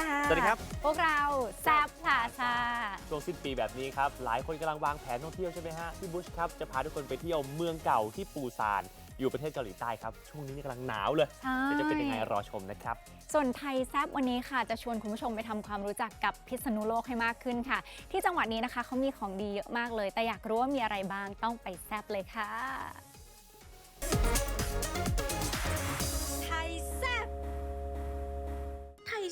วัสดีค่ะ สวัสดีครับ พวกเราแซบพลาซาช่วงสิ้นปีแบบนี้ครับ หลายคนกำลังวางแผนท่องเที่ยวใช่ไหมฮะพี่บุชครับ จะพาทุกคนไปเที่ยวเมืองเก่าที่ปูซาน อยู่ประเทศเกาหลีใต้ครับ ช่วงนี้นี่กำลังหนาวเลยใช่เดี๋ยวจะเป็นยังไงรอชมนะครับ ส่วนไทยแซบวันนี้ค่ะ จะชวนคุณผู้ชมไปทำความรู้จักกับพิษณุโลกให้มากขึ้นค่ะ ที่จังหวัดนี้นะคะเขามีของดีเยอะมากเลย แต่อยากรู้ว่ามีอะไรบ้างต้องไปแซบเลยค่ะ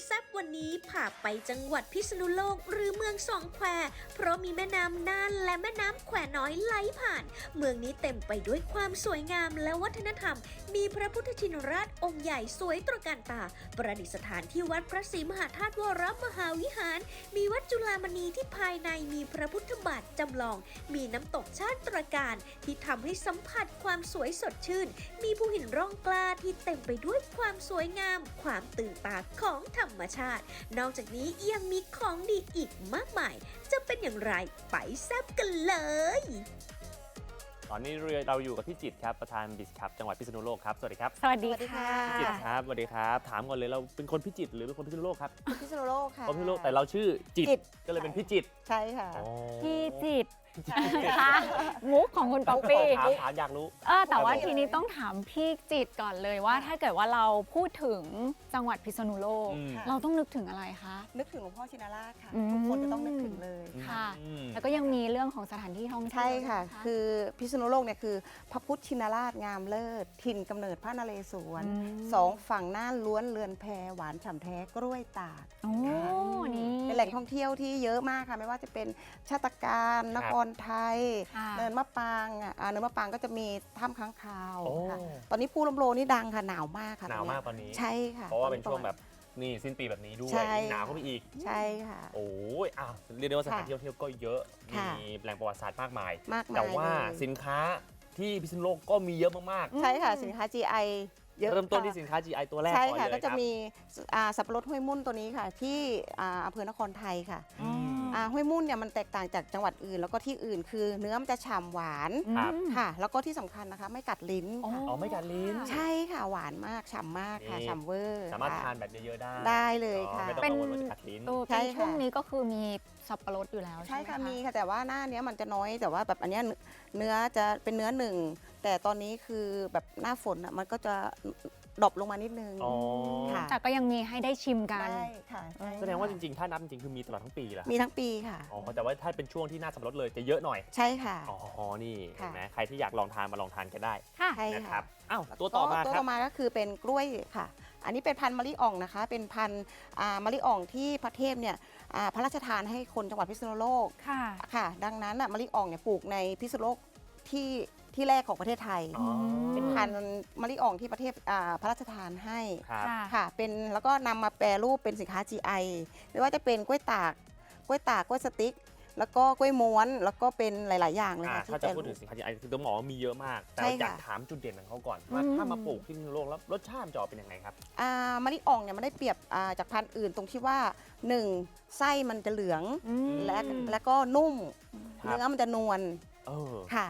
แซบวันนี้พาไปจังหวัดพิษณุโลกหรือเมืองสองแคว เพราะมีแม่น้ำน่านและแม่น้ำแควน้อยไหลผ่าน เมืองนี้เต็มไปด้วยความสวยงามและวัฒนธรรม มีพระพุทธชินราชองค์ใหญ่สวยตระการตา ประดิษฐานที่วัดพระศรีมหาธาตุวรมหาวิหาร มีวัดจุฬามณีที่ภายในมีพระพุทธบาทจำลอง มีน้ำตกชาติตระการที่ทำให้สัมผัสความสวยสดชื่น มีภูหินร่องกล้าที่เต็มไปด้วยความสวยงาม ความตื่นตาของธรรมชาติ นอกจากนี้ยังมีของดีอีกมากมาย จะเป็นอย่างไรไปแซบกันเลยตอนนี้เราอยู่กับพี่จิตรครับประธานบิสครับจังหวัดพิษณุโลกครับสวัสดีครับสวัสดีสวัสดีค่ะค่ะพี่จิตรครับสวัสดีครับถามก่อนเลยเราเป็นคนพิจิตรหรือเป็นคนพิษณุโลกครับพิษณุโลกค่ะคนพิษณุโลกแต่เราชื่อจิตรจิตรก็เลยเป็นพี่จิตรใช่ค่ะอ๋อพี่จิต รค่ะมุกของคุณป๊อปปี้ถามถามอยากรู้ เออแต่ว่าครับทีนี้ต้องถามพี่จิตรก่อนเลยว่า ถ้าเกิดว่าเราพูดถึงจังหวัดพิษณุโลก อืม เราต้องนึกถึงอะไรคะ นึกถึงหลวงพ่อชินราชค่ะ อืม ทุกคนจะต้องนึกถึงเลย ค่ะ อืม แล้วก็ยังมีเรื่องของสถานที่ท่องเที่ยวใช่ค่ะ ด้วยน คือพิษณุโลกเนี่ยคือ พระพุทธชินราชงามเลิศ ถิ่นกำเนิดพระนเรศวรอืม สองฝั่งน่านล้วนเรือนแพหวานฉ่ำแท้กล้วยตาก โอ้นี่ เป็นแหล่งท่องเที่ยวที่เยอะมากค่ะ ไม่ว่าจะเป็นชาตการ นครไทย ค่ะ เนินมะปางอะอ่าเนินมะปางก็จะมีถ้ำค้างคาวโอ้ ค่ะตอนนี้ภูลมโลนี่ดังค่ะหนาวมากค่ะหนาวตอนเนี้มายกตอนนี้ ใช่ค่ะเพราะว่าเป็นช่วงแบบนี่สิ้นปีแบบนี้ด้วยใช่หนาวเข้าไปอีก ใช่ค่ะ โอ้ยอ้าวเรียกได้ว่าสถานค่ะที่ท่องเที่ยวก็เยอะ มีค่ะ แหล่งประวัติศาสตร์มากมาย มากมายแต่ว่าเลยสินค้าที่พิษณุโลกก็มีเยอะมากใช่ค่ะสินค้า GI เยๆ อะเริ่มต้นค่ะที่สินค้า GI ตัวแรกใช่ก่อนค่ะเลยก็จะครับมีอ่าสับปะรดห้วยมุ่นตัวนี้ค่ะ ที่อ่าอำเภอนครไทยค่ะ อืม อ่าห้วยมุ่นเนี่ยมันแตกต่างจากจังหวัดอื่น แล้วก็ที่อื่นคือเนื้อมันจะฉ่ำหวานครับอืมค่ะ แล้วก็ที่สำคัญนะคะ ไม่กัดลิ้นอ๋อค่ะอ๋อไม่กัดลิ้น ใช่ค่ะหวานมากฉ่ำมากค่ะนี่ ฉ่ำเวอร์สามารถค่ะ ทานแบบเยอะๆได้ได้เลยอ๋อค่ะไม่ต้องเป็นกังวลว่าจะกัดลิ้น ตัวใช่เป็นค่ะ ช่วงนี้ก็คือมีสับปะรดอยู่แล้วใช่ใช่ไหมค่ะคะมีค่ะแต่ว่าหน้าเนี้ยมันจะน้อยแต่ว่าแบบอันเนี้ยเนื้อจะเป็นเนื้อหนึ่งแต่ตอนนี้คือแบบหน้าฝนอะมันก็จะ ดรอปลงมานิดนึง อ๋อค่ะ แต่ก็ยังมีให้ได้ชิมกัน ได้ค่ะใช่แสดงว่าจริงๆ ถ้านับจริงๆ คือมีตลอดทั้งปีเหรอมีทั้งปีค่ะ อ๋อแต่ว่าถ้าเป็นช่วงที่หน้าสับปะรดเลยจะเยอะหน่อย ใช่ค่ะ อ๋อ นี่เห็ค่ะนไหมใครที่อยากลองทานมาลองทานกันได้ค่ะ ใช่นะคค่ะรับอ้าวตัวต่อมาตัวครัต่บอมาก็คือเป็นกล้วยค่ะ อันนี้เป็นพันธุ์มะลิอ่องนะคะ เป็นพันธุ์อ่ามะลิอ่องที่พระเทพเนี่ยอ่าพระราชทานให้คนจังหวัดพิษณุโลกค่ะ ค่ะ ดังนั้นน่ะมะลิอ่องเนี่ยปลูกในพิษณุโลกที่ ที่แรกของประเทศไทย อ๋อเป็นพันธุ์มะลิอ่องที่ประเทศอ่าพระราชทานให้ครับ ค่ะ ค่ะ เป็นแล้วก็นำมาแปรรูปเป็นสินค้า GI ไม่ว่าจะเป็นกล้วยตากกล้วยตากกล้วยสติ๊ก แล้วก็กล้วยม้วนแล้วก็เป็นหลาย ๆ อย่างเลยอ่าค่ะถ้าที่จะแปรพูดรูถึป งสินค้า GI คือต้องบอกว่ามีเยอะมาก แต่ใช่อยากค่ะถามจุดเด่นของเขาก่อนว่าอืม ถ้ามาปลูกที่พิษณุโลกแล้วรสชาติมันจะออกเป็นยังไงครับ อ่ามะลิอ่องเนี่ยมันได้เปรียบอ่าจากพันธุ์อื่นตรงที่ว่า 1. ไส้มันจะเหลือง อืม และแล้วก็นุ่มครับ เนื้อมันจะนวลเออ ค่ะ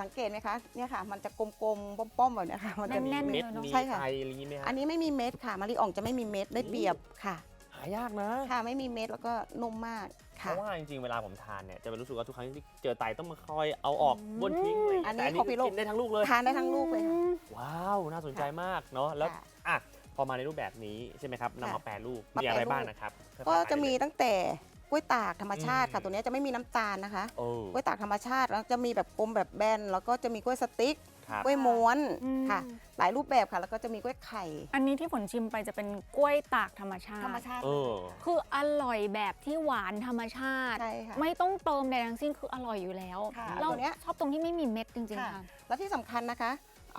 สังเกตไหมคะเนี่ยค่ะ มันจะกลมๆป้อมๆแบบเนี้ยค่ะมันจะ แน่นๆ เม็ดเลยเนอะมีใช่ค่ะไข่อะไรอย่างงี้ไหมครัอับนนี้ไม่มีเม็ดค่ะมะลิอ่องจะไม่มีเม็ดได้เปรียบค่ะ หายากนะ ค่ะไม่มีเม็ดแล้วก็นุ่มมากเพค่ะ ราะว่าจริงๆ เวลาผมทานเนี่ยจะรู้สึกว่าทุกครั้งที่เจอไตต้องมาคอยเอาออกบ้วนทิ้งเลยอันนี้แต่อันนี้ของพี่โลก กินได้ทั้งลูกเลย ทานได้ทั้งลูกเลยค่ะ ว้าว น่าสนใจมากเนาะแล้วค่ะอะพอมาในรูปแบบนี้ใช่ไหมครับนำมาค่ะแปรรูปมามีอะไรแปรรูป บ้างนะครับก็จะมีตั้งแต่ก ล้วยตากธรรมชาติอืค่ะมตัวเนี้ยจะไม่มีน้ำตาลนะคะโอ้กล้วยตากธรรมชาติแล้วจะมีแบบกลมแบบแบนแล้วก็จะมีกล้วยสติ๊กครับกล้วยม้วนอืม ค่ะ หลายรูปแบบค่ะ แล้วก็จะมีกล้วยไข่ อันนี้ที่ฝนชิมไปจะเป็นกล้วยตากธรรมชาติ ธรรมชาติ เออ คืออร่อยแบบที่หวานธรรมชาติ ใช่ค่ะไม่ต้องเติมใดทั้งสิ้นคืออร่อยอยู่แล้ว ค่ะเราตัวเนี้ย ชอบตรงที่ไม่มีเม็ดจริงค่ะๆค่ะ แล้วที่สำคัญนะคะ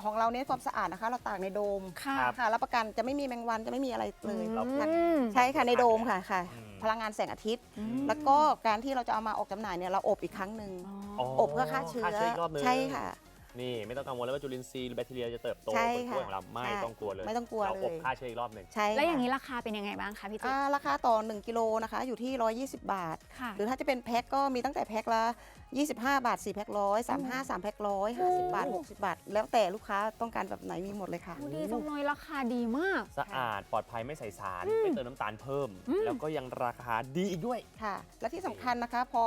ของเราเน้นความสะอาดนะคะ เราตากในโดมค่ะครับ ค่ะรับประกันจะไม่มีแมงวันจะไม่มีอะไรเลยเราค่ะอืม ใช่ค่ะในโดมค่ะค่ะ อืม พลังงานแสงอาทิตย์อืมแล้วก็การที่เราจะเอามาออกจำหน่ายเนี่ยเราอบอีกครั้งหนึ่งอ๋ออบเพื่อฆ่าเชื้อฆ่าเชื้ออีกรอบนึงใช่ค่ะ นี่ไม่ต้องกังวลแล้วว่าจุลินทรีย์หรือแบคทีเรียจะเติบโตใช่บนกล้วยค่ะของเราไม่ใช่ต้องกลัวเลยไม่ต้องกลัวเราอบเลย ฆ่าเชื้ออีกรอบหนึ่ง ใช่แล้วอย่างนี้นี้ราคาเป็นยังไงบ้างคะพี่จิ๊บราคาต่อ 1 กิโลนะคะ อยู่ที่ 120 บาท ค่ะ หรือถ้าจะเป็นแพ็คก็มีตั้งแต่แพ็คละ25 บาท 4 แพ็คร้อย35 3 แพ็คร้อย50 บาท 60 บาท แล้วแต่ลูกค้าต้องการแบบไหนมีหมดเลยค่ะโอ้ดีจังเลยราคาดีมาก สะอาดปลอดภัยไม่ใส่สารไม่เติมน้ำตาลเพิ่มอืมแล้วก็ยังราคาดีอีกด้วย ค่ะ และที่สำคัญนะคะ พอ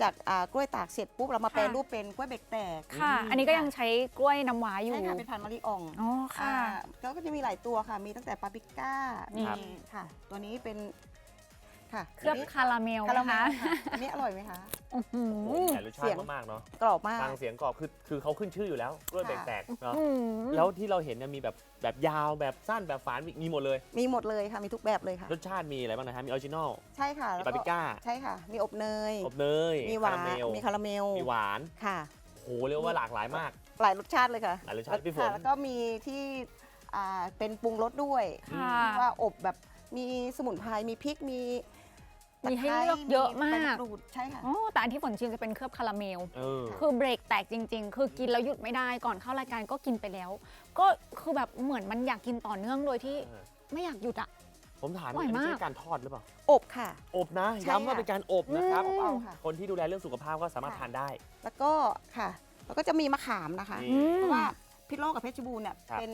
จากอ่ากล้วยตากเสร็จปุ๊บ เรามาค่ะแปรรูปเป็นกล้วยเบรกแตกค่ะ อันนี้ก็ยังใช้กล้วยน้ำว้าอยู่ ใช่ค่ะ เป็นพันธุ์มะลิอ่องอ๋อ ค่ะ อ่าแล้วก็จะมีหลายตัวค่ะ มีตั้งแต่ปาปริก้า นี่ มีค่ะ ตัวนี้เป็น ค่ะเคลือบคาราเมลคารานะเมคะลค่ะอันนี้อร่อยไหมคะ อื้อหืโอ้อโหแต่รสชาเสียติง มากๆเนาะกรอบมาก ฟังเสียงกรอบคือคือเขาขึ้นชื่ออยู่แล้วกล้วยค่ะแบกแตกเนาะอื้อหือแล้วที่เราเห็นเนี่ยมีแบบแบบยาวแบบสั้นแบบฝานมีหมดเลย มีหมดเลยค่ะมีทุกแบบเลยค่ะ รสชาติมีอะไรบ้างนะฮะมีออริจินอลใช่ค่ะมีแล้วปาปริก้าใช่ค่ะ มีอบเนย อบเนยมีหวาคานรเมลมีคาราเมลมีหวานค่ะโหเรียกว่าหลากหลายมาก หลายรสชาติเลยค่ะหลายรสชาติพี่ฝน ค่ะแล้วก็มีที่อ่าเป็นปรุงรสด้วยค่ะ ว่าอบแบบมีสมุนไพรมีพริกมี มีให้ตะไคร้เลือกเยอะมาก ใบกรูดใช่ค่ะอ๋อแต่อันที่ฝนชิมจะเป็นเคลือบคาราเมล เออ คือเบรกแตกจริง ๆ คือกินแล้วหยุดไม่ได้ก่อนเข้ารายการก็กินไปแล้ว ก็คือแบบเหมือนมันอยากกินต่อเนื่องโดยที่เออ ไม่อยากหยุดอะผมถามอร่อยอันนี้มาก ใช่การทอดหรือเปล่า อบค่ะ อบนะ ใช่ย้ำว่าค่ะเป็นการอบนะครับ อืม เอาค่ะ คนที่ดูแลเรื่องสุขภาพก็สามารถค่ะ ทานได้ แล้วก็ค่ะ แล้วก็จะมีมะขามนะคะ นี่อืมเพราะว่า พิษโลกกับเพชรบูรณ์เนี่ยครับเป็น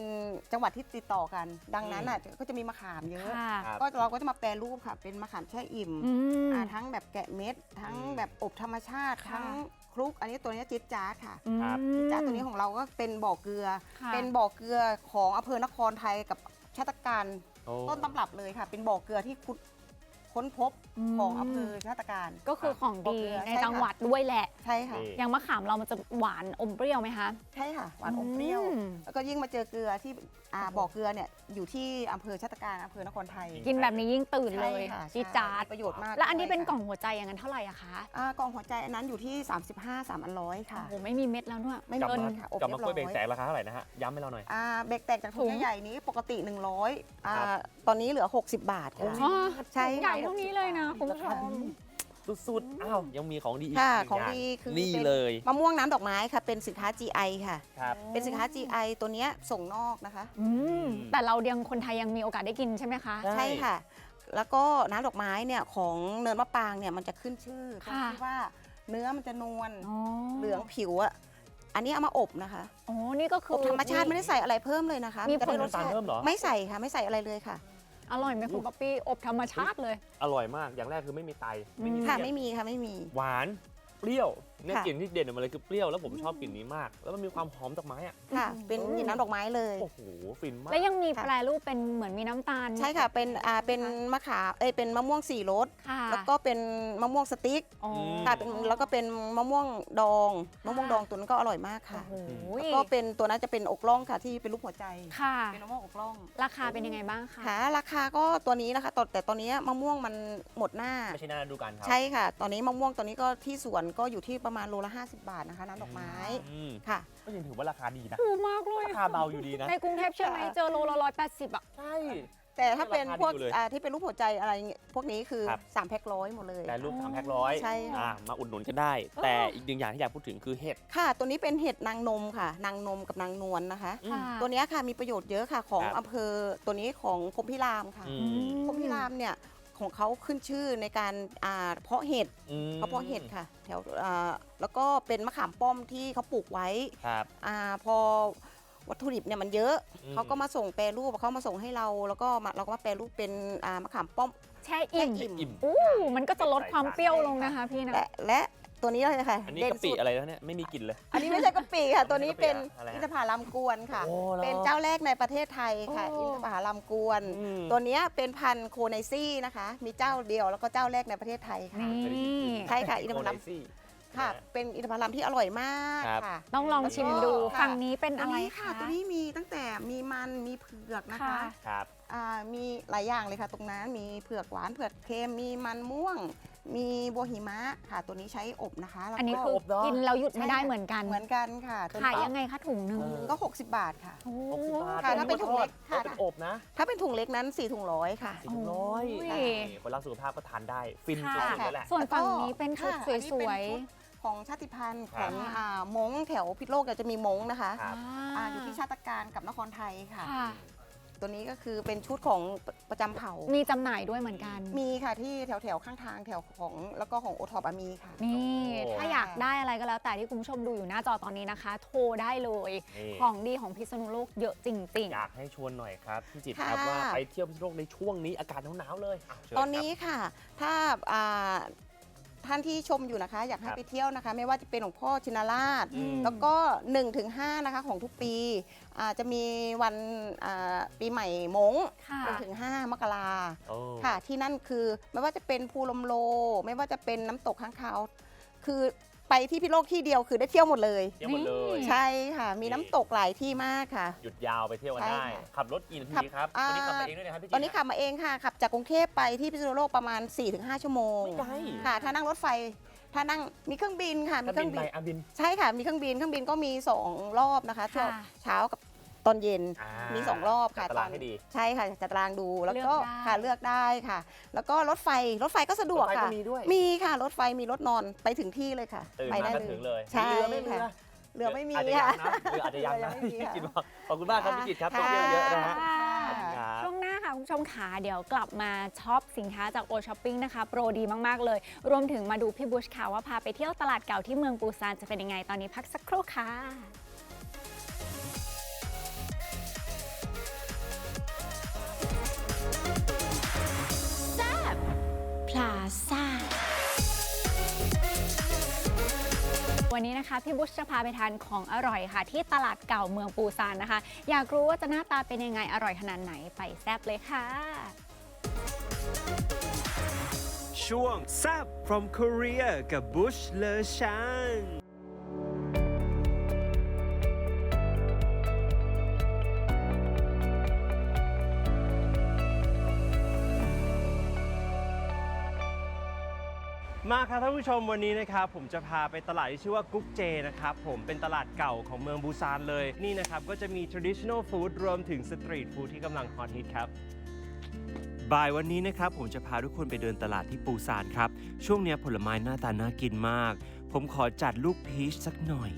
จังหวัดที่ติดต่อกัน ดังนั้นอะก็จะมีมะขามเยอะ ค่ะครับ ก็เราก็จะมาแปรรูปค่ะ เป็นมะขามแช่อิ่มอืม อ่าทั้งแบบแกะเม็ด ทั้งอืม แบบอบธรรมชาติ ค่ะ ทั้งคลุก อันนี้ตัวนี้จิ๊ดจ๊าดค่ะ ครับจิ๊ดจ๊าดตัวนี้ของเราก็เป็นบ่อเกลือ ค่ะ เป็นบ่อเกลือของอำเภอนครไทยกับชาตการโอ้ ต้นตำรับเลยค่ะ เป็นบ่อเกลือที่คุด ค้นพบอืมของอำเภอชาตการ ก็คือของดีบอกเลยในใช่ค่ะจังหวัดด้วยแหละ ใช่ค่ะนี่อย่างมะขามเรามันจะหวานอมเปรี้ยวไหมคะ ใช่ค่ะ หวานอมเปรี้ยวอืมแล้วก็ยิ่งมาเจอเกลือที่อ่าบ่อเกลือเนี่ยอยู่ที่อำเภอชาตการอำเภอนครไทย กินแบบนี้ยิ่งตื่นเลยใช่ค่ะจีดใช่จาดมีประโยชน์มาก แล้วอันนี้ด้วยเป็นค่ะกล่องหัวใจอย่างนั้นเท่าไหร่อะคะอ่ากล่องหัวใจอันนั้นอยู่ที่ 35 3อันร้อยค่ะโอ้โหไม่มีเม็ดแล้วด้วยไม่กลับเกินมาค่ะอบกลับมาเรียบกล้วยเบรกร้อยแตกราคาเท่าไหร่นะฮะย้ำให้เราหน่อยอ่าเบรกแตกจากถุถุงงใหญ่ๆนี้ปกติ 100อ่าครับตอนนี้เหลือ 60 บาทโอ้ค่ะอ๋อใช่ใหญ่ค่ะเท่านี้เลยนะคุณผู้ชม สุดๆ อ้าว ยังมีของดีอีกค่ะหนึ่ของย่าดีคือนี่เป็นเลยมะม่วงน้ำดอกไม้ค่ะ เป็นสินค้า GI ค่ะ ครับ เป็นสินค้า GI ตัวเนี้ยส่งนอกนะคะ อืมแต่เรายังคนไทยยังมีโอกาสได้กินใช่ไหมคะ ใช่ ใช่ค่ะ แล้วก็น้ำดอกไม้เนี่ยของเนินมะปรางเนี่ยมันจะขึ้นชื่อตรงค่ะ ที่ว่าเนื้อมันจะนวลอ๋อเหลืองผิวอะอันนี้เอามาอบนะคะอ๋อนี่ก็คือ อบธรรมชาติไม่ได้ใส่อะไรเพิ่มเลยนะคะมีนจะได้ผลรสชาติน้ำตาลเพิ่มเหรอ ไม่ใส่ค่ะไม่ใส่อะไรเลยค่ะ อร่อยไหมคุณป๊อปปี้อบธรรมชาติเลย อร่อยมากอย่างแรกคือไม่มีไตไม่มีอืมค่ะเลี่ยนไม่มีค่ะไม่มี หวานเปรี้ยว เนี่ยค่ะ กลิ่นที่เด่นออกมาเลยคือเปรี้ยวแล้วผมชอบกลิ่นนี้มาก แล้วมันมีความหอมดอกไม้อะค่ะ เป็นกลิ่นน้ำดอกไม้เลย โอ้โหฟินมาก แล้วยังมีค่ะแปรรูปเป็นเหมือนมีน้ำตาลใช่ค่ะ เป็นอ่าเป็นมะขามเอ้ยเป็นมะม่วงสี่รส ค่ะแล้วก็เป็นมะม่วงสติ๊กอ๋อค่ะเป็นแล้วก็เป็นมะม่วงดอง มะม่วงดองตัวนั้นก็อร่อยมากค่ะ โอ้โหแล้วก็เป็นตัวนั้นจะเป็นอกล่องค่ะที่เป็นรูปหัวใจ ค่ะ เป็นมะม่วงอกล่อง ราคาเป็นยังไงบ้างคะค่ะ ราคาก็ตัวนี้นะคะตอนแต่ตอนนี้มะม่วงมันหมดหน้า ไม่ใช่หน้าดูกันครั ใช่ค่ะ ตอนนี้มะม่วงตอนนี้ก็ที่สวนก็อยู่ที่ประมาณโลละ 50 บาทนะคะน้ำดอกไม้อืมค่ะ ก็ยังถือว่าราคาดีนะ ถูกมากเลยราคาเบาอยู่ดีนะ ในกรุงเทพเชื่อไหมค่ะเจอโลละร้อยแปดสิบอะ ใช่ แต่ถ้าเป็นราคาพวกดีอยู่เลยอ่าที่เป็นรูปหัวใจอะไรเงี้ยพวกนี้คือ ครับ 3 แพ็คร้อยหมดเลย แต่รูปสามแพ็คร้อยใช่ค่ะ อะมาอุดหนุนกันได้ แต่อีกหนึ่งอย่างที่อยากพูดถึงคือเห็ด ค่ะ ตัวนี้เป็นเห็ดนางนมค่ะ นางนมกับนางนวลนะคะอืมค่ะ ตัวเนี้ยค่ะมีประโยชน์เยอะค่ะของครับ อำเภอตัวนี้ของพรหมพิรามค่ะอือืมพรหมพิรามเนี่ย ของเขาขึ้นชื่อในการอ่าเพาะเห็ดอืมเขาเพาะเห็ดค่ะแถวอ่าแล้วก็เป็นมะขามป้อมที่เขาปลูกไว้ครับ อาพอ วัตถุดิบเนี่ยมันเยอะอืมเขาก็มาส่งแปรรูปเขามาส่งให้เราแล้วก็มาเราก็มาแปรรูปเป็นอ่ามะขามป้อมแช่อิ่มแช่อิ่ม อิ่ม อู้มันก็จะลดความเปรี้ยวลงนะคะพี่นะ และและตัวนี้เลยค่ะอันนี้เด่กะปิสุดอะไรแล้วเนี่ยไม่มีกลิ่นเลย อันนี้ไม่ใช่กะปิค่ะ ตัวนี้เป็นอะไรฮะอินทผลัมกวนค่ะ โอ้หรอเป็นเจ้าแรกในประเทศไทยค่ะ โอ้ อินทผลัมกวน อืม ตัวเนี้ยเป็นพันธุ์โคไนซี่นะคะ มีเจ้าเดียวแล้วก็เจ้าแรกในประเทศไทยค่ะ นี่ ใช่ค่ะอินทผลัม โคไซี่ ค่ะ เป็นอินทผลัมที่อร่อยมากครับ ค่ะ ต้องลองชิมดูค่ะ ฝั่งนี้เป็นตัวอะไรนี้คะ ตัวนี้มีตั้งแต่มีมันมีเผือกนะคะค่ะ ครับ อ่ามีหลายอย่างเลยค่ะ ตรงนั้นมีเผือกหวานเผือกเค็มมีมันม่วง มีบัวหิมะค่ะ ตัวนี้ใช้อบนะคะแล้วอันนี้ก็คืออบเนอะ กินแล้วหยุดใช่ไม่ได้ค่ะเหมือนกัน เหมือนกันค่ะตัวขายนี้ยังไงคะถุงหนึ่งเออ ก็ 60 บาทค่ะ โอ้หกสิบบาทค่ะถ้าเป็นถุงเล็กค่ะอ๋อเป็นอบนะถ้าเป็นถุงเล็กนั้น4ถุงร้อยค่ะ สี่ถุงร้อยโอ้ย นี่คนรักสุขภาพก็ทานได้ ฟินสุค่ะดๆแล้วแหละ ส่วนฝั่งนี้เป็นชุดค่ะสวยอันนี้เป็นชุดของของชาติพันธุ์คขรัอบงอ่ามงแถวพิษโลกเนี่ยจะมีมงนะคะครับอ่าอยู่ที่ชาติการกับนครไทยค่ะ ค่ะ ตัวนี้ก็คือเป็นชุดของประจำเผ่า มีจำหน่ายด้วยเหมือนกัน มีค่ะที่แถวแถวๆข้างทางแถวของแล้วก็ของโอทอปมีค่ะ นี่ โอ้ ถ้าอยากได้อะไรก็แล้วแต่ที่คุณผู้ชมดูอยู่หน้าจอตอนนี้นะคะ โทรได้เลย นี่ของดีของพิษณุโลกเยอะจริง อยากให้ชวนหน่อยครับพี่จิตรครับค่ะ ว่าไปเที่ยวพิษณุโลกในช่วงนี้อากาศหนาวๆเลยะเชิญตอนครับนี้ค่ะ ถ้าอ่า ท่านที่ชมอยู่นะคะ อยากให้ครับไปเที่ยวนะคะ ไม่ว่าจะเป็นหลวงพ่อชินราช อืม แล้วก็1-5นะคะของทุกปีอ่าจะมีวันอ่าปีใหม่มงๆค่ะหนึ่งถึงห้ามกราโอ้ ค่ะ ที่นั่นคือไม่ว่าจะเป็นภูลมโล ไม่ว่าจะเป็นน้ำตกข้างคาว คือ ไปที่พิโลกที่เดียวคือได้เที่ยวหมดเลย เที่ยวหมดเลยนี่ใช่ค่ะ มีนี่น้ำตกหลายที่มากค่ะ หยุดยาวไปเที่ยวกันใช่ได้ค่ะขับรถกี่นาขัทีบครับอ่า วันนี้ขับมาเองด้วยนะครับพี่จิตรตอนนี้ขับมาเองค่ะขับจากกรุงเทพไปที่พิษณุโลกประมาณ 4-5 ชั่วโมง ไม่ไกลค่ะ ถ้านั่งรถไฟ ถ้านั่งมีเครื่องบินค่ะ มีถ้าเคบิรื่อนงไปบินอะบิน ใช่ค่ะ มีเครื่องบิน เครื่องบินก็มี 2 รอบนะคะช่วงค่ะ เช้ากับ ตอนเย็นอ่ามี2รอบค่ะจัดตารางให้ดีใช่ค่ะจัดตารางดูแล้วก็เลือกได้ค่ะเลือกได้ค่ะ แล้วก็รถไฟรถไฟก็สะดวกรถไฟก็ค่ะมีด้วยมีค่ะรถไฟมีรถนอนไปถึงที่เลยค่ะตื่นไปมาได้ก็ถึงเลยใช่เรือไม่มีค่ะนะเรือไม่มีอาจจะยัค่ะงนะเรืออาจจะยังนะเรือยังไม่มีพี่ค่ะจิตรบอกขอบคุณมากครับพี่จิตรครับค่ะเที่ยวเยอะนะฮะค่ะขอบคุณครับช่วงหน้าค่ะคุณผู้ชมขาเดี๋ยวกลับมาช็อปสินค้าจากโอช้อปปิ้งนะคะโปรดีมากๆเลย รวมถึงมาดูพี่บุชค่ะว่าพาไปเที่ยวตลาดเก่าที่เมืองปูซานจะเป็นยังไงตอนนี้พักสักครู่ค่ะ ซ่า วันนี้นะคะ พี่บุชจะพาไปทานของอร่อยค่ะ ที่ตลาดเก่าเมืองปูซานนะคะ อยากรู้ว่าจะหน้าตาเป็นยังไงอร่อยขนาดไหนไปแซบเลยค่ะ ช่วงแซบ from Korea กับบุชเลอชัน ครับท่านผู้ชมวันนี้นะครับผมจะพาไปตลาดที่ชื่อว่ากุ๊กเจนะครับผมเป็นตลาดเก่าของเมืองบูซานเลยนี่นะครับก็จะมี traditional food รวมถึง street food ที่กำลังฮอตฮิตครับบ่ายวันนี้นะครับผมจะพาทุกคนไปเดินตลาดที่ปูซานครับ ช่วงนี้ผลไม้หน้าตาน่ากินมาก ผมขอจัดลูกพีชสักหน่อย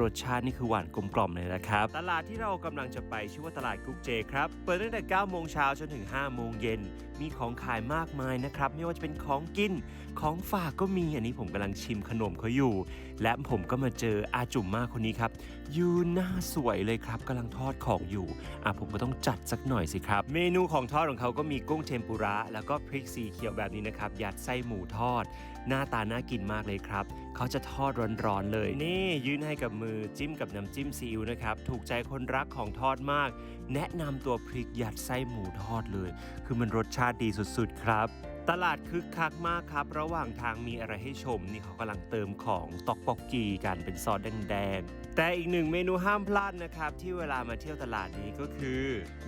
รสชาตินี่คือหวานกลมกล่อมเลยนะครับ ตลาดที่เรากำลังจะไปชื่อว่าตลาดกุ๊กเจครับ เปิดตั้งแต่ 9 โมงเช้าจนถึง 5 โมงเย็น มีของขายมากมายนะครับ ไม่ว่าจะเป็นของกิน ของฝากก็มี อันนี้ผมกำลังชิมขนมเขาอยู่ และผมก็มาเจออาจุ่มมากคนนี้ครับยูหน้าสวยเลยครับกำลังทอดของอยู่อะผมก็ต้องจัดสักหน่อยสิครับ เมนูของทอดของเขาก็มีกุ้งเทมปุระ แล้วก็พริกสีเขียวแบบนี้นะครับยัดไส้หมูทอด หน้าตาน่ากินมากเลยครับเขาจะทอดร้อนๆเลย นี่ยื่นให้กับมือจิ้มกับน้ำจิ้มซีอิ๊วนะครับถูกใจคนรักของทอดมาก แนะนำตัวพริกยัดไส้หมูทอดเลย คือมันรสชาติดีสุดๆครับ ตลาดคึกคักมากครับ ระหว่างทางมีอะไรให้ชม นี่เขากำลังเติมของตอกปอกกีกันเป็นซอสแดงๆแต่อีกหนึ่งเมนูห้ามพลาดนะครับ ที่เวลามาเที่ยวตลาดนี้ก็คือ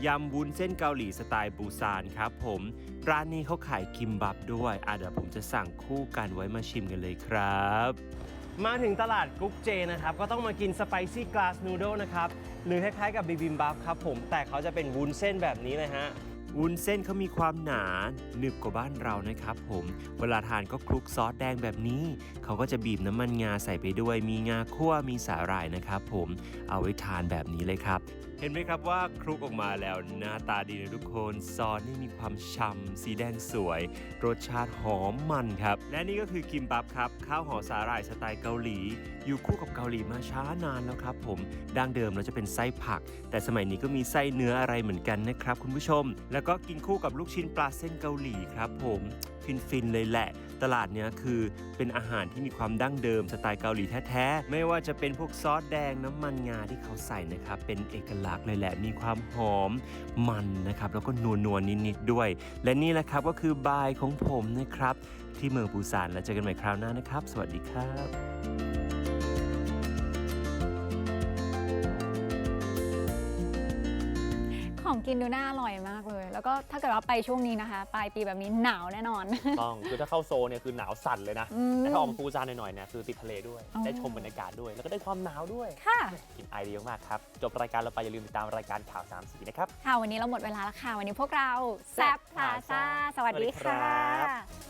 ยำวุ้นเส้นเกาหลีสไตล์ปูซานครับผม ร้านนี้เขาขายคิมบับด้วยอะเดี๋ยวผมจะสั่งคู่กันไว้มาชิมกันเลยครับมาถึงตลาดกุ๊กเจนะครับ ก็ต้องมากินสไปซี่กลาสนูโดนะครับ หรือคล้ายๆกับบิบิมบับครับผมแต่เขาจะเป็นวุ้นเส้นแบบนี้เลยฮะ วุ้นเส้นเขามีความหนาหนึบกว่าบ้านเรานะครับผมเวลาทานก็คลุกซอสแดงแบบนี้ เขาก็จะบีบน้ำมันงาใส่ไปด้วย มีงาคั่วมีสาหร่ายนะครับผมเอาไว้ทานแบบนี้เลยครับ เห็นไหมครับว่าคลุกออกมาแล้วหน้าตาดีเลยทุกคนซอสนี่มีความฉ่ำสีแดงสวย รสชาติหอมมันครับ และนี่ก็คือกิมบับครับข้าวห่อสาหร่ายสไตล์เกาหลี อยู่คู่กับเกาหลีมาช้านานแล้วครับ ผมดั้งเดิมเราจะเป็นไส้ผัก แต่สมัยนี้ก็มีไส้เนื้ออะไรเหมือนกันนะครับ คุณผู้ชม แล้วก็กินคู่กับลูกชิ้นปลาเส้นเกาหลีครับ ผมฟินๆเลยแหละ ตลาดเนี้ยคือเป็นอาหารที่มีความดั้งเดิมสไตล์เกาหลีแท้ๆ ไม่ว่าจะเป็นพวกซอสแดงน้ำมันงาที่เขาใส่นะครับ เป็นเอกลักษณ์เลยแหละ มีความหอมมันนะครับ แล้วก็นัวๆนิดๆด้วย และนี่แหละครับก็คือบายของผมนะครับ ที่เมืองปูซานแล้วเจอกันใหม่คราวหน้านะครับ สวัสดีครับ กินดูน่าอร่อยมากเลย แล้วก็ถ้าเกิดว่าไปช่วงนี้นะคะ ปลายปีแบบนี้หนาวแน่นอน ต้องคือถ้าเข้าโซนเนี่ยคือหนาวสั่นเลยนะอืมแต่ถ้าออกมาปูซานหน่อยๆเนี่ยคือติดทะเลด้วยอ๋อได้ชมบรรยากาศด้วย แล้วก็ได้ความหนาวด้วย ค่ะกินไอเดียมากครับ จบรายการเราไปอย่าลืมติดตามรายการข่าวสามสีนะครับ ค่ะวันนี้เราหมดเวลาแล้วค่ะ วันนี้พวกเราแซบพลาซาสวัสดีค่ะ